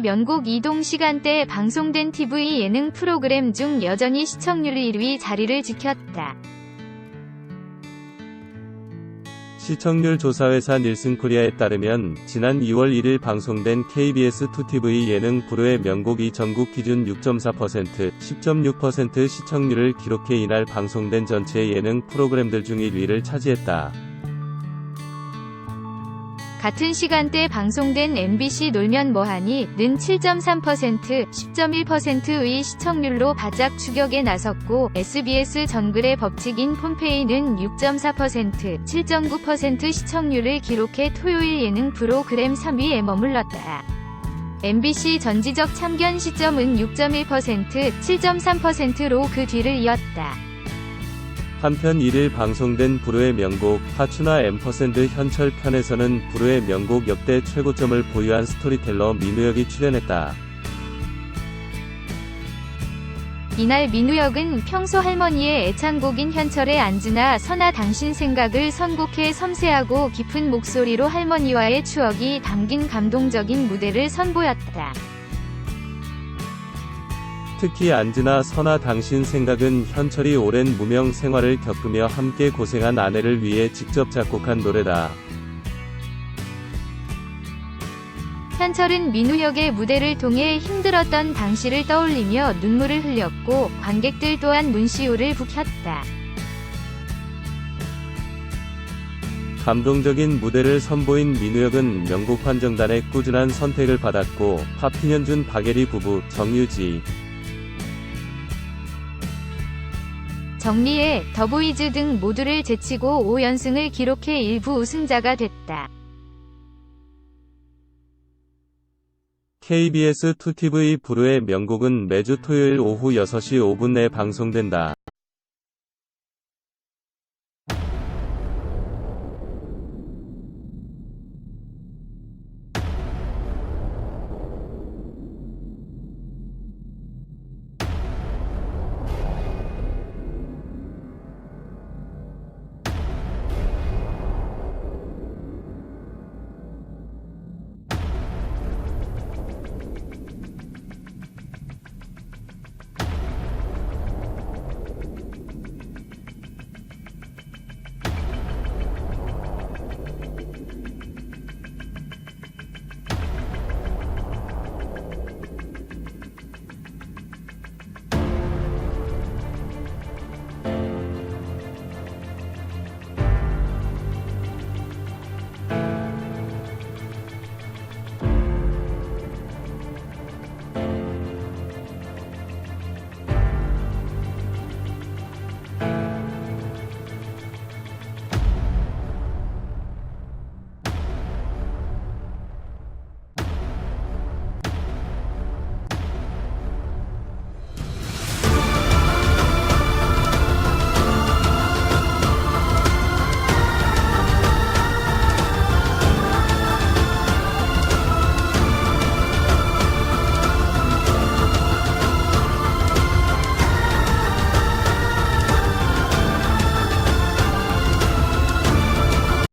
명곡 이동 시간대에 방송된 TV 예능 프로그램 중 여전히 시청률 1위 자리를 지켰다. 시청률 조사회사 닐슨 코리아에 따르면 지난 2월 1일 방송된 KBS2TV 예능 불후의 명곡이 전국 기준 6.4%, 10.6% 시청률을 기록해 이날 방송된 전체 예능 프로그램들 중 1위를 차지했다. 같은 시간대 방송된 MBC 놀면 뭐하니 는 7.3%, 10.1%의 시청률로 바짝 추격에 나섰고 SBS 정글의 법칙인 폼페이는 6.4%, 7.9% 시청률을 기록해 토요일 예능 프로그램 3위에 머물렀다. MBC 전지적 참견 시점은 6.1%, 7.3%로 그 뒤를 이었다. 한편 1일 방송된 불후의 명곡 하추나 앰퍼샌드 현철 편에서는 불후의 명곡 역대 최고점을 보유한 스토리텔러 민우혁이 출연했다. 이날 민우혁은 평소 할머니의 애창곡인 현철의 안즈나 선아 당신 생각을 선곡해 섬세하고 깊은 목소리로 할머니와의 추억이 담긴 감동적인 무대를 선보였다. 특히 안즈나 선아 당신 생각은 현철이 오랜 무명 생활을 겪으며 함께 고생한 아내를 위해 직접 작곡한 노래다. 현철은 민우혁의 무대를 통해 힘들었던 당시를 떠올리며 눈물을 흘렸고 관객들 또한 눈시울을 붉혔다. 감동적인 무대를 선보인 민우혁은 명곡 환정단의 꾸준한 선택을 받았고 파피년준 박예리 부부 정유지 정리해 더보이즈 등 모두를 제치고 5연승을 기록해 일부 우승자가 됐다. KBS2TV 불후의 명곡은 매주 토요일 오후 6시 5분 내 방송된다.